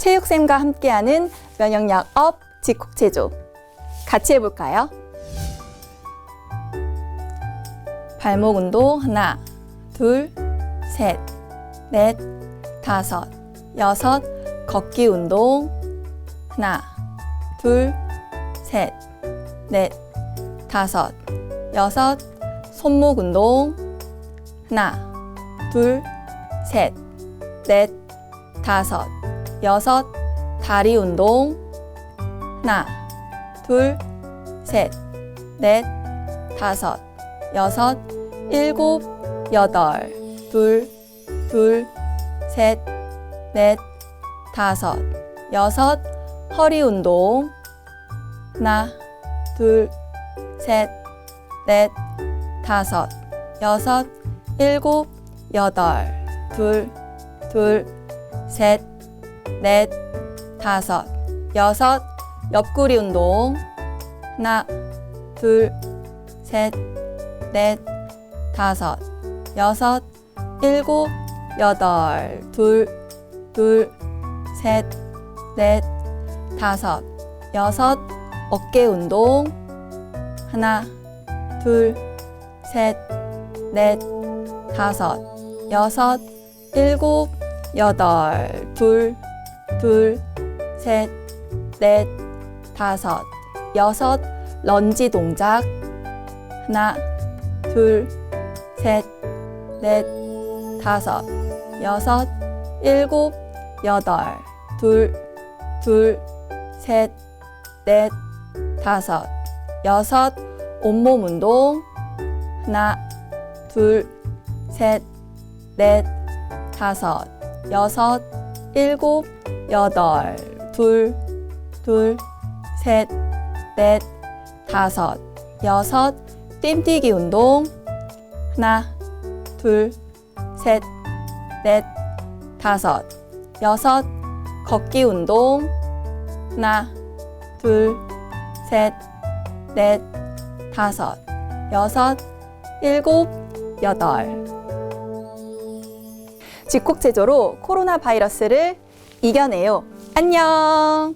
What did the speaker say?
체육쌤과 함께하는 면역력 업 직콕체조. 같이 해볼까요? 발목 운동 하나, 둘, 셋, 넷, 다섯, 여섯, 걷기 운동 하나, 둘, 셋, 넷, 다섯, 여섯, 손목 운동 하나, 둘, 셋, 넷, 다섯, 여섯, 다리 운동. 하나, 둘, 셋, 넷, 다섯, 여섯, 일곱, 여덟, 둘, 둘, 셋, 넷, 다섯, 여섯, 허리 운동. 하나, 둘, 셋, 넷, 다섯, 여섯, 일곱, 여덟, 둘, 둘, 셋, 넷, 다섯, 여섯, 옆구리 운동. 하나, 둘, 셋, 넷, 다섯, 여섯, 일곱, 여덟, 둘, 둘, 셋, 넷, 다섯, 여섯, 어깨 운동. 하나, 둘, 셋, 넷, 다섯, 여섯, 일곱, 여덟, 둘, 둘, 셋, 넷, 다섯, 여섯, 런지 동작. 하나, 둘, 셋, 넷, 다섯, 여섯, 일곱, 여덟, 둘, 둘, 셋, 넷, 다섯, 여섯, 온몸 운동. 하나, 둘, 셋, 넷, 다섯, 여섯, 일곱, 여덟, 둘, 둘, 셋, 넷, 다섯, 여섯, 뜀뛰기 운동. 하나, 둘, 셋, 넷, 다섯, 여섯, 걷기 운동. 하나, 둘, 셋, 넷, 다섯, 여섯, 일곱, 여덟. 직콕 체조로 코로나 바이러스를 이겨내요. 안녕!